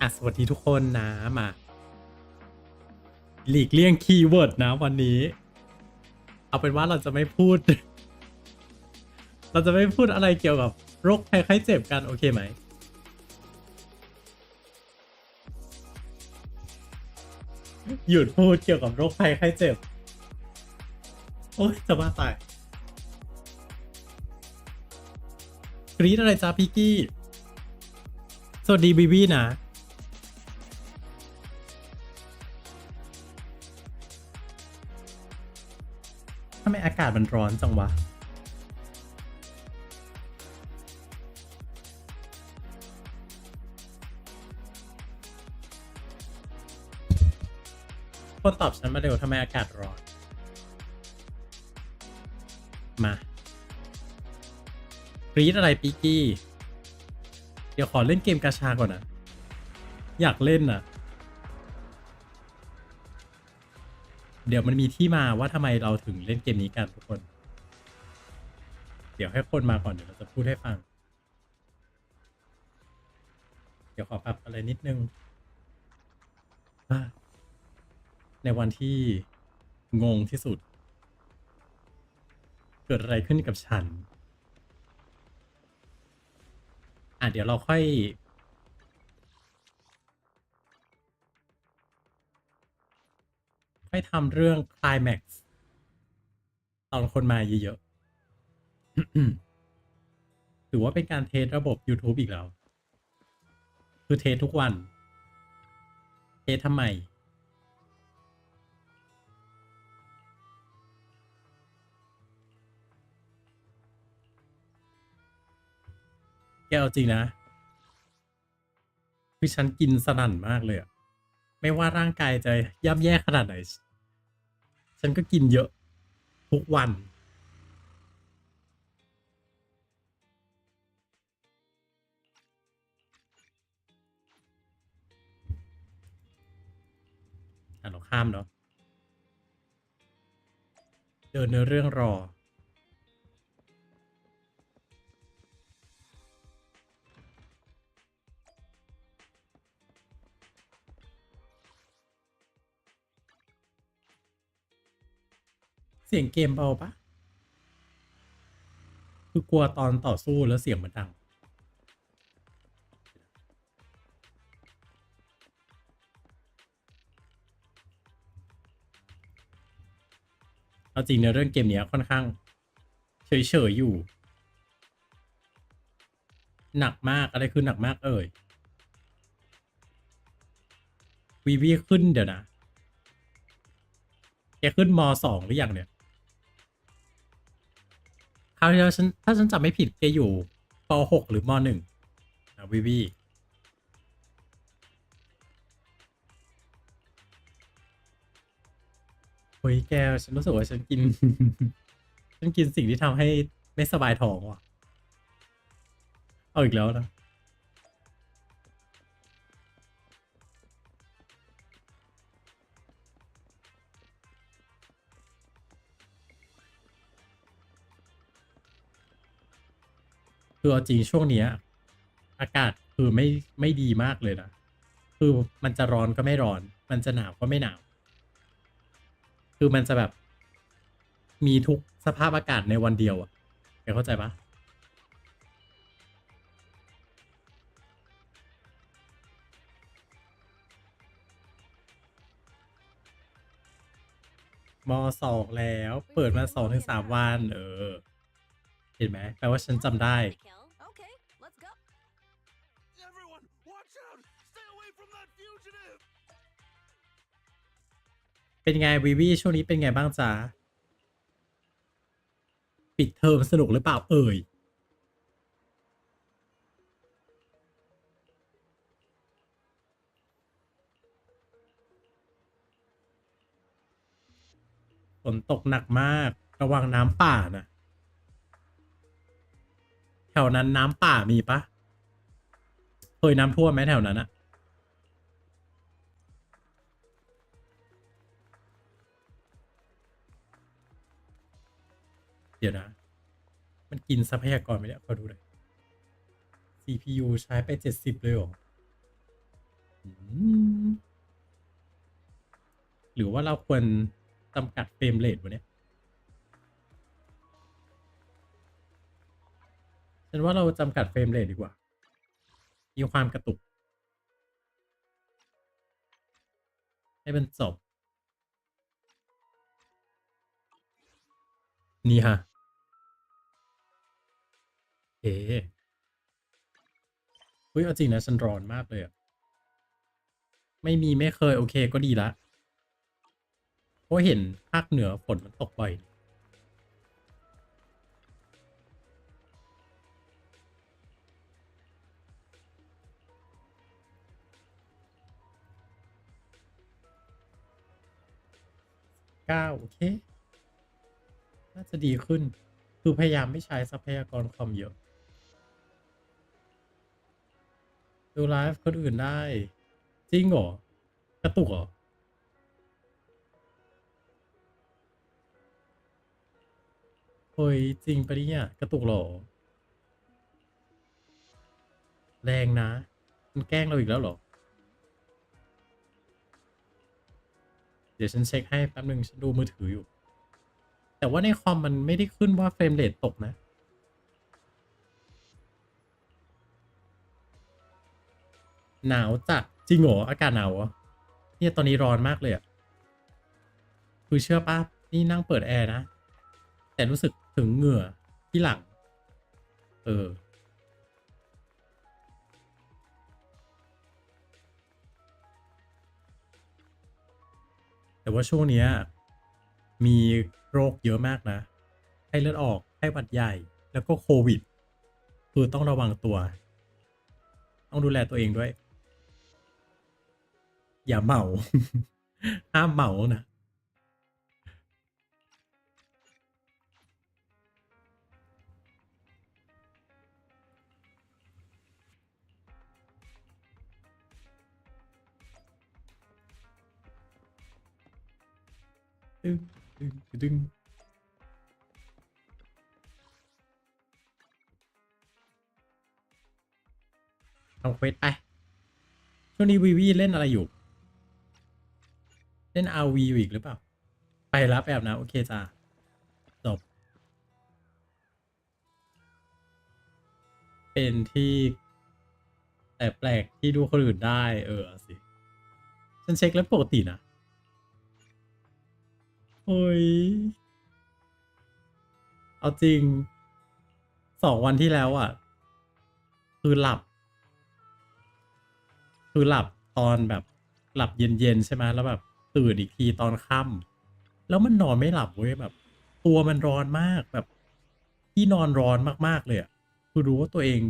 อะสวัสดีทุกคนนะมา หลีกเลี่ยงคีย์เวิร์ดนะวันนี้ เอาเป็นว่าเราจะไม่พูด เราจะไม่พูดอะไรเกี่ยวกับโรคภัยไข้เจ็บกัน โอเคไหมหยุดพูดเกี่ยวกับโรคภัยไข้เจ็บ โอ้ยจะบ้าตายกรีดอะไรจ้าพี่กี้ สวัสดีบีบีนะากาศมันร้อนจังวะ คนตอบฉันมาเร็วทำไมอากาศร้อน มากรีดอะไรปีกี้ เดี๋ยวขอเล่นเกมกาชาก่อนนะ อยากเล่นน่ะ เดี๋ยวมันมีที่มาว่าทำไมเราถึงเล่นเกมนี้กันทุกคน เดี๋ยวให้คนมาก่อนเดี๋ยวเราจะพูดให้ฟัง เดี๋ยวขอปรับอะไรนิดนึงอะในวันที่งงที่สุด เกิดอะไรขึ้นกับฉัน อะเดี๋ยวเราค่อย ค่อยทำเรื่อง climax ตอนคนมาเยอะๆ ถือว่าเป็นการเทสระบบ YouTube อีกแล้ว คือเทสทุกวัน เทสทำไม แกเอาจริงนะ คือฉันกินสนั่นมากเลยอะ ไม่ว่าร่างกายจะย่ำแย่ขนาดไหน ฉันก็กินเยอะ ทุกวัน อะเราข้ามเนาะเดินเนื้อเรื่องรอ เสียงเกมเบาปะคือกลัวตอนต่อสู้แล้วเสียงมันดัง เอาจริงในเรื่องเกมเนี้ยค่อนข้าง เฉยๆอยู่ หนักมากอะไรคือหนักมากเอ่ยวีวีขึ้นเดี๋ยวนะแกขึ้นมสองหรือยังเนี่ย คราวที่แล้วฉันถ้าฉันจำไม่ผิดแกอยู่ปหกหรือมหนึ่งอะวีวีเฮ้ยแกฉันรู้สึกว่าฉันกิน ฉันกินสิ่งที่ทำให้ไม่สบายท้องว่ะ เอาอีกแล้วนะ คือเอาจริงช่วงเนี้ย อากาศคือไม่ไม่ดีมากเลยนะ คือมันจะร้อนก็ไม่ร้อน มันจะหนาวก็ไม่หนาว คือมันจะแบบ มีทุกสภาพอากาศในวันเดียวอะเข้าใจปะมสองแล้ว เปิดมาสองถึงสามวัน เออ เห็นไหมแปลว่าฉันจำได้ เป็นไงวีวีช่วงนี้เป็นไงบ้างจ๊ะปิดเทอมสนุกหรือเปล่าเอ่ยฝนตกหนักมากระวังน้ำป่านะแถวนั้นน้ำป่ามีปะเคยน้ำท่วมไหมแถวนั้นอะ เดี๋ยวนะ มันกินทรัพยากรไปเนี่ยขอดูหน่อย CPU ใช้ไปเจ็ดสิบเลยหรอหรือว่าเราควรจำกัดเฟรมเรทวะเนี่ย ฉันว่าเราจำกัดเฟรมเรทดีกว่า มีความกระตุก ให้เป็นจบนี่ฮะ เอ๊ะเฮ้ยเอาจริงนะฉันร้อนมากเลยอะไม่มีไม่เคยโอเคก็ดีละเพราะเห็นภาคเหนือฝนมันตกบ่อยเก้าโอเค น่าจะดีขึ้น คือพยายามไม่ใช้ทรัพยากรคอมเยอะ ดูไลฟ์คนอื่นได้ จริงเหรอ กระตุกเหรอ เฮ้ย จริงปะเนี่ย กระตุกเหรอ แรงนะ มันแกล้งเราอีกแล้วเหรอ เดี๋ยวฉันเช็คให้แป๊บหนึ่งฉันดูมือถืออยู่ แต่ว่าในคอมมันไม่ได้ขึ้นว่าเฟรมเรทตกนะ หนาวจัดจริงเหรออากาศหนาวเหรอเนี่ยตอนนี้ร้อนมากเลยอะคือเชื่อป้ะนี่นั่งเปิดแอร์นะ แต่รู้สึกถึงเหงื่อที่หลัง เออ แต่ว่าช่วงนี้มีโรคเยอะมากนะไข้เลือดออกไข้หวัดใหญ่แล้วก็โควิด คือต้องระวังตัว ต้องดูแลตัวเองด้วย อย่าเหมาห้ามเหมานะตึงตึงตึงทำเควสไปช่วงนี้วีวีเล่นอะไรอยู่ เล่น RV อยู่อีกหรือเปล่า ไปรับแบบนะ โอเคจ้าจบ เป็นที่แต่แปลกที่ดูคนอื่นได้ เออสิ ฉันเช็คแล้วปกตินะเฮ้ย เอาจริง สองวันที่แล้วอะ คือหลับ คือหลับตอนแบบหลับเย็นๆใช่ไหมแล้วแบบ ตื่นอีกทีตอนค่ำแล้วมันนอนไม่หลับเว้ยแบบ ตัวมันร้อนมากแบบที่นอนร้อนมากๆเลยอะคือรู้ว่าตัวเอง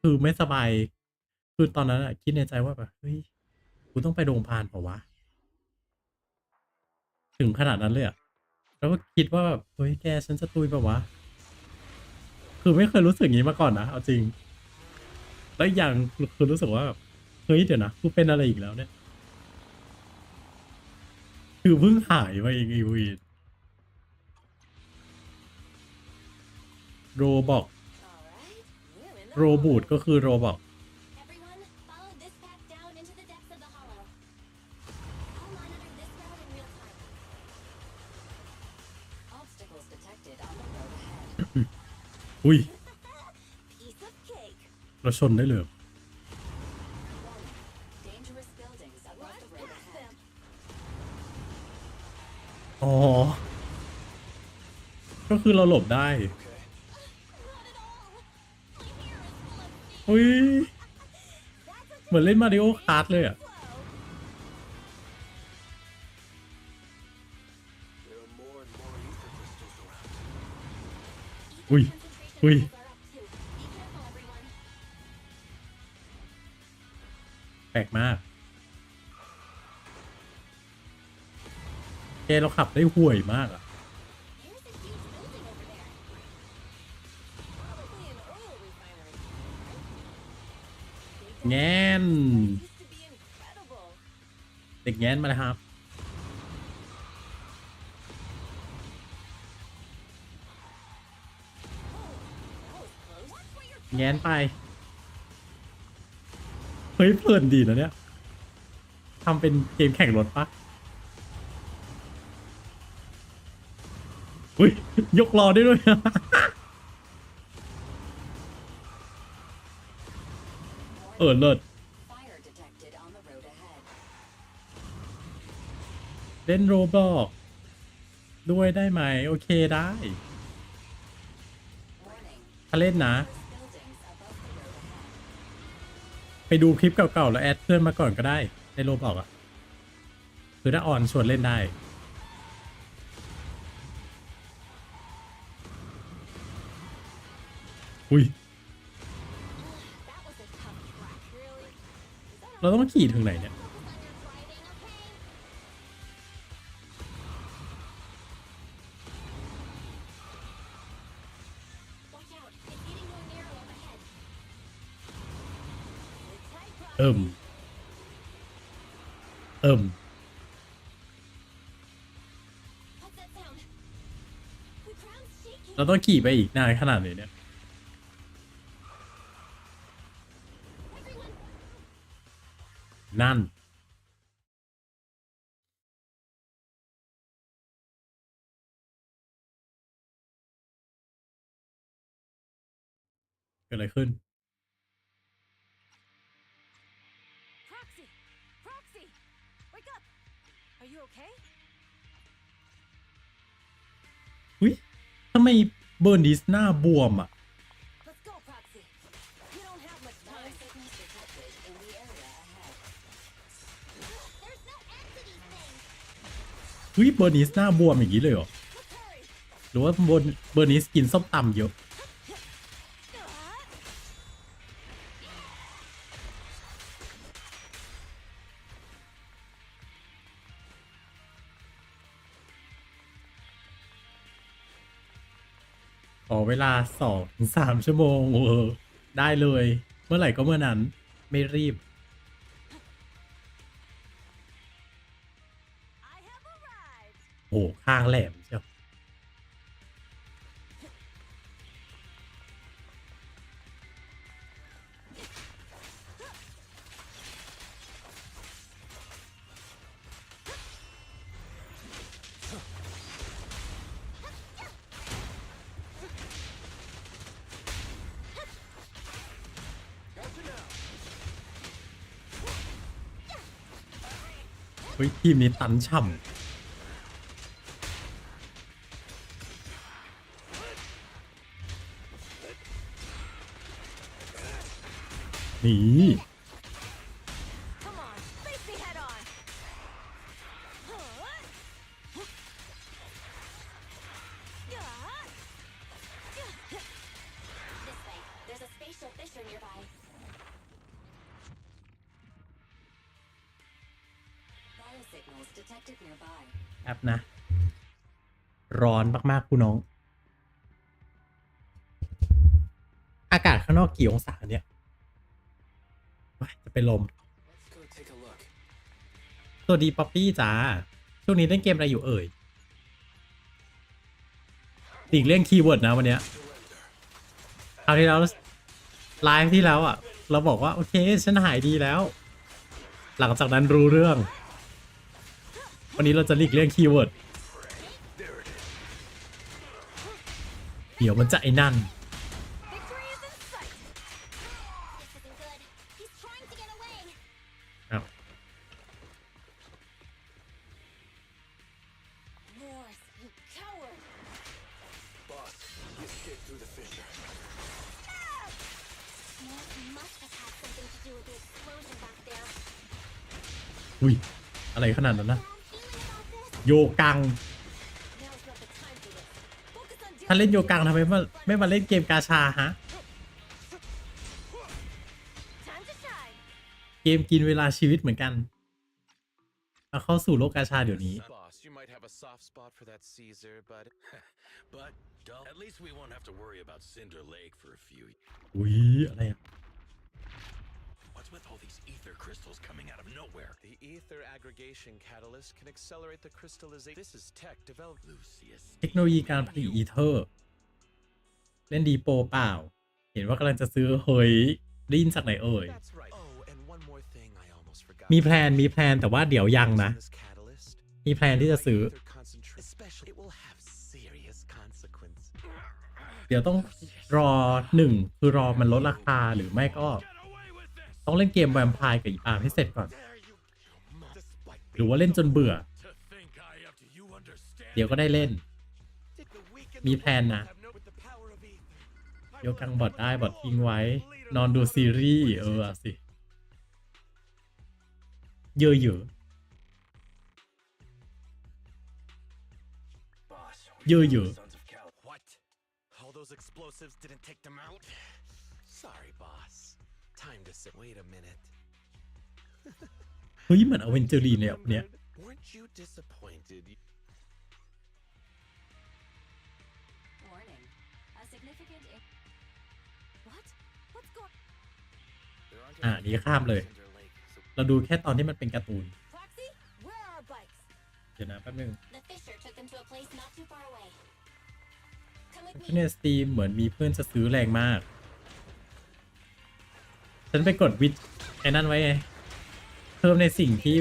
คือไม่สบาย คือตอนนั้นอะคิดในใจว่าแบบเฮ้ยกูต้องไปโรงพยาบาลเปล่าวะถึงขนาดนั้นเลยอะแล้วก็คิดว่าแบบเฮ้ยแกฉันจะตุยแบบวะคือไม่เคยรู้สึกอย่างนี้มาก่อนนะเอาจริง แล้วอย่างคือรู้สึกว่าเฮ้ยเดี๋ยวนะกูเป็นอะไรอีกแล้วเนี่ย คือเพิ่งหายไปเองอีวีนโรบอก Alright, we're in the โรบูดก็คือโรบอก Everyone, follow this path down into the depths of the hollow. I'll monitor this route in real time. Obstacles detected on the road ahead. อุ้ย Piece of cake. เราชนได้เลย อ๋อ ก็คือเราหลบได้เฮ้ย เหมือนเล่นมาริโอคาร์ดเลยอะอุ้ยอุ้ยแปลกมาก เเราขับได้ห่วยมากอะแงนเด็กแงนมาแล้ครับแงนไป เฮ้ยเพลินดีนะเนี่ยทำเป็นเกมแข่งรถปะ อุ้ยยกลอได้ด้วย เออเลิศเล่นโรบอกด้วยได้ไหม โอเคได้ถ้าเล่นนะ ไปดูคลิปเก่าๆ แล้วแอดเพื่อนมาก่อนก็ได้ ในโรบอกอะคือถ้าออนชวนเล่นได้ อุ้ย เราต้องขี่ถึงไหนเนี่ย เอิ่ม เอิ่มเราต้องขี่ไปอีกนานขนาดไหนเนี่ย นั่นเกิดอะไรขึ้น Proxy! Proxy! Wake up! Are you okay? อุ้ยทำไมเบอร์นิสหน้าบวมอะ things. อุ้ยเบอร์นิสหน้าบวมอย่างนี้เลยเหรอ หรือว่าเบอร์เบอร์นิสกินส้มตำเยอะขอเวลาสองสามชั่วโมงเออได้เลย เมื่อไหร่ก็เมื่อนั้นไม่รีบ ข้างแหลมเชียวเฮ้ยทีมนี้ตันช่ำ แอปนะ ร้อนมาก ๆ คุณน้อง อากาศข้างนอกกี่องศาเนี่ย จะเป็นลม Let's go take a look. สวัสดีป๊อปปี้จ้าช่วงนี้เล่นเกมอะไรอยู่เอ่ยติกเรื่องคีย์เวิร์ดนะวันเนี้ยคราวที่แล้วไลฟ์ที่แล้วอะ เราบอกว่า โอเค ฉันหายดีแล้ว หลังจากนั้นรู้เรื่อง วันนี้เราจะหลีกเรื่องคีย์เวิร์ดเดี๋ยวมันจะไอ้นั่น อุ้ย อะไรขนาดนั้นนะ Bad feeling about this? โยกัง Now's not the time for this. Focus on ถ้าเล่นโย dealing กังทำไมไม่ไม่มาเล่นเกมกาชาฮะ Time to shine. เกมกินเวลาชีวิตเหมือนกันมาเข้าสู่โลกกาชาเดี๋ยวนี้ Boss, you might have a soft spot for that Caesar, but But don't. At least we won't have to worry about Cinder Lake for a few. อุ้ยอะไรอะ What's with all these ether crystals coming out of nowhere? the ether aggregation catalyst can accelerate the crystallization. This is tech developed. Lucius. เทคโนโลยีการผลิตอีเทอร์ เล่นดีโปรเปล่า เห็นว่ากำลังจะซื้อเฮ้ยได้ยินจากไหนเอ่ย That's right. Oh, and one more thing I almost forgot. มีแพลนมีแพลนแต่ว่าเดี๋ยวยังนะ This catalyst มีแพลนที่จะซื้อ Ether concentrate- Especially, it will have serious consequence. เดี๋ยวต้องรอหนึ่งคือรอมันลดราคาหรือไม่ก็ Get away with this! ต้องเล่นเกมแวมไพร์กับอีอาร์ให้เสร็จก่อน หรือว่าเล่นจนเบื่อ เดี๋ยวก็ได้เล่น มีแผนนะยกกังบอดได้บอดทิ้งไว้ นอนดูซีรีส์เออสิ เยอะอยู่เยอะอยู่ เฮ้ยเหมือนอเวนเจอรีเนี่ยเนี่ย Weren't you disappointed? Warning. A significant. In- What? What's going อะนี่ข้ามเลย เราดูแค่ตอนที่มันเป็นการ์ตูน Foxy, where are our bikes? เดี๋ยวนะแป๊บนึง The Fisher took them to a place not too far away. Come with ที่ me. ในสตรีมเหมือนมีเพื่อนจะซื้อแรงมาก ฉันไปกดวิดไอ้นั่นไว้ไงเพิ่มในสิ่งที่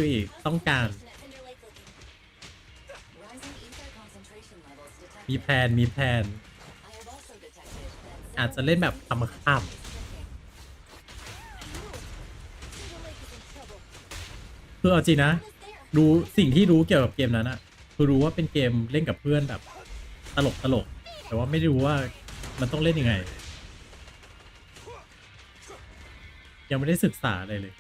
ต้องการ มีแพลนมีแพลนอาจจะเล่นแบบทำข้ามคือเอาจริงนะ What is there? รู้สิ่งที่รู้เกี่ยวกับเกมนั้นอะคือรู้ว่าเป็นเกมเล่นกับเพื่อนแบบ ตลกตลก แต่ว่าไม่รู้ว่ามันต้องเล่นยังไง ยังไม่ได้ศึกษาอะไรเลย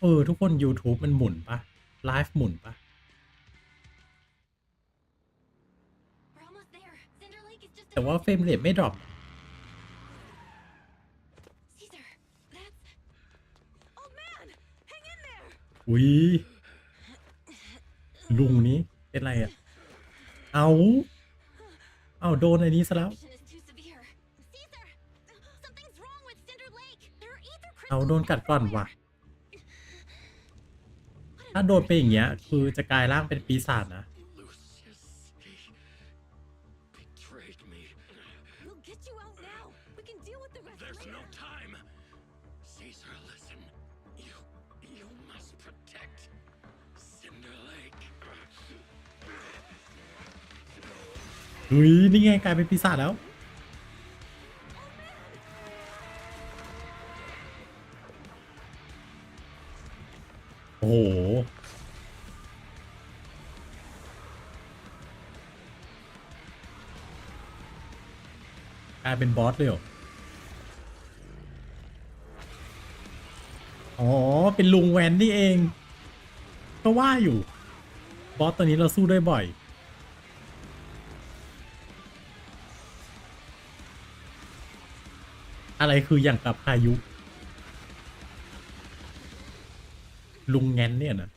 เออ ทุกคน YouTube มันหมุนปะไลฟ์หมุนปะ We're almost there. Cinder Lake is just. แต่ว่าเฟรมเรทไม่ดรอป Caesar, that's. Oh man! Hang in there! อุ้ยลุงนี้เป็นไรอะ เอา เอาโดนอันนี้ซะแล้ว Mission is too severe. Caesar, something's wrong with Cinder Lake. There are ether เอา crystals. โดนกัดก่อนว่ะ ถ้าโดนไปอย่างเงี้ย คือจะกลายร่างเป็นปีศาจนะ Lucius, he betrayed me. We'll get you out now. We can deal with the rest There's later. no time. Caesar, listen. You, you must protect Cinder เฮ้ยนี่ไงกลายเป็นปีศาจแล้ว โอ้โห กลายเป็นบอสเลยเหรอ อ๋อ เป็นลุงแวนนี่เอง ก็ว่าอยู่ บอสตัวนี้เราสู้ได้บ่อย อะไรคืออย่างกับพายุ ลุงแงนเนี่ยนะ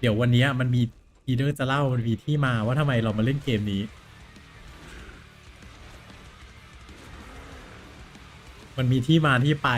เดี๋ยววันนี้มันมีทีเดอร์จะเล่ามันมีที่มาว่าทำไมเรามาเล่นเกมนี้ มันมีที่มาที่ไป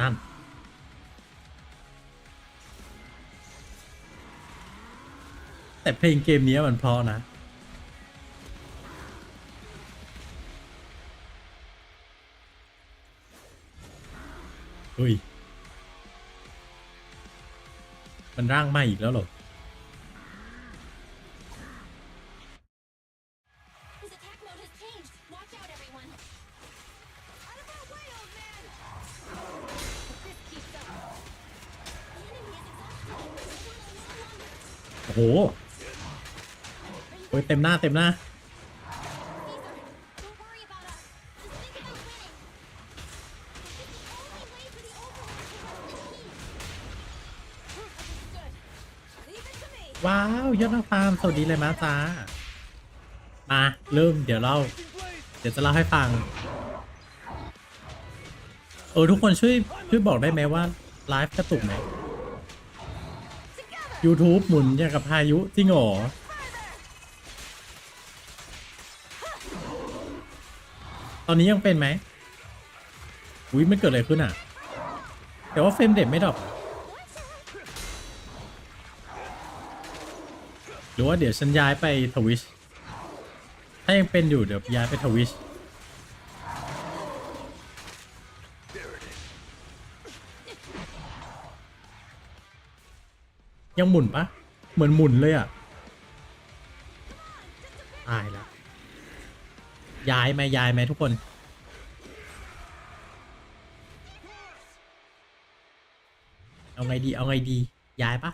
นั่น แต่เพลงเกมนี้มันเพราะนะเฮ้ย มันร่างใหม่อีกแล้วหรอ โอ้โหโอ้ยเต็มหน้าเต็มหน้า ว้าวยอดนักฟาร์มสวัสดีเลยมาจ้ามาเริ่มเดี๋ยวเราเดี๋ยวจะเล่าให้ฟัง เออ ทุกคนช่วยช่วยบอกได้ไหมว่าไลฟ์กระตุกไหม YouTube หมุนอย่างกับพายุจริงเหรอตอนนี้ยังเป็นไหมอุ้ยไมันเกิดอะไรขึ้นอะ แต่ว่าเฟรมเด็ดไม่ดรอปหรือว่าเดี๋ยวฉันย้ายไปทวิช ถ้ายังเป็นอยู่เดี๋ยวย้ายไปทวิช ยังหมุนปะเหมือนหมุนเลยอะตายแล้วย้ายไหมย้ายไหมทุกคนเอาไงดีเอาไงดีย้ายปะ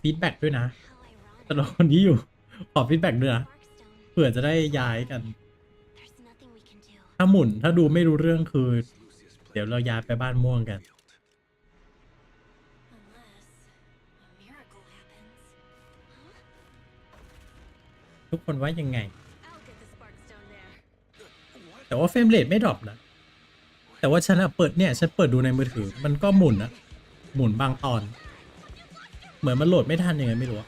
ฟีดแบ็กด้วยนะ How ironic. สำหรับคนที่อยู่ ขอฟีดแบ็กด้วยนะเผื่อจะได้ย้ายกัน ถ้าหมุนถ้าดูไม่รู้เรื่องคือ เดี๋ยวเราย้ายไปบ้านม่วงกันทุกคนว่ายังไง แต่ว่าเฟรมเรทไม่ดรอปนะ แต่ว่าฉันอะเปิดเนี่ย ฉันเปิดดูในมือถือ มันก็หมุนนะ หมุนบางตอน เหมือนมันโหลดไม่ทันยังไงไม่รู้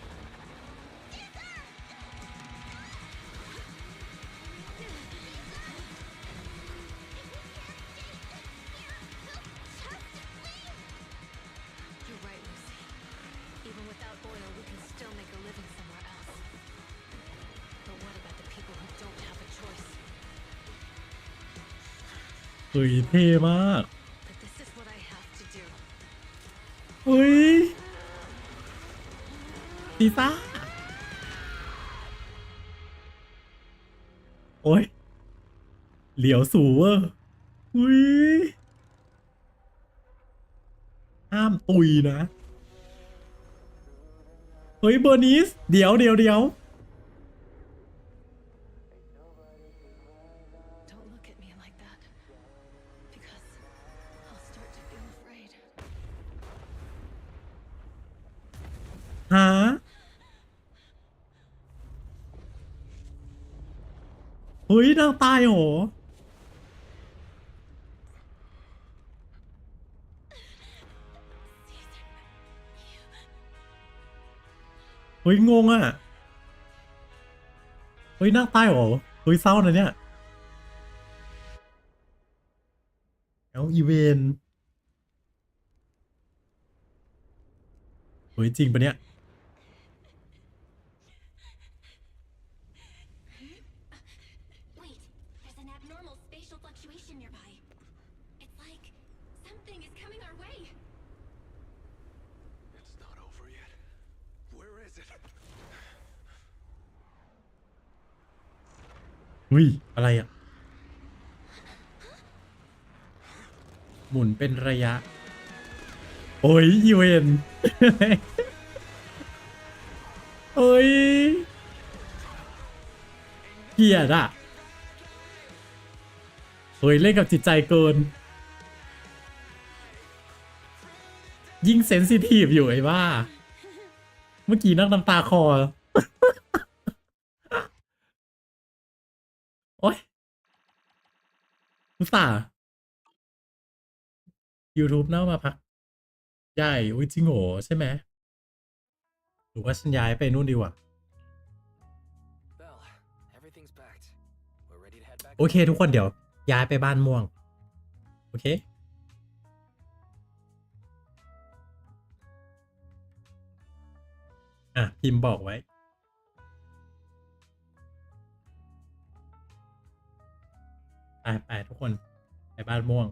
สุยเท่มากเฮ้ย ซีซ่า โอ้ย เหลียวสูเวอร์อุ้ย ห้ามตุยนะ เฮ้ย เบอร์นิส เดี๋ยวเดี๋ยวเดี๋ยว เฮ้ยนางตายเหรอเฮ้ยงงอะ เฮ้ยนางตายเหรอเฮ้ยเศร้านะเนี่ยเอาอีเวนเฮ้ยจริงปะเนี่ย อุ้ย อะไรอะ หมุนเป็นระยะ โอ้ยอีเวนเฮ้ย เกลียดอะเฮ้ย เล่นกับจิตใจเกิน ยิ่งเซนซิทีฟอยู่ไอ้บ้า เมื่อกี้นั่งน้ำตาคอโอ๊ย อุตส่าห์ YouTube เน่ามาพักใหญ่อุ้ยจริงโหใช่ไหมหรือว่าฉันย้ายไปนู่นดีกว่า Bell, everything's packed. We're ready to head back. โอเค ทุกคนเดี๋ยว ย้ายไปบ้านม่วง โอเคอะ พิมพ์บอกไว้ ไปไปทุกคนไปบ้านม่วง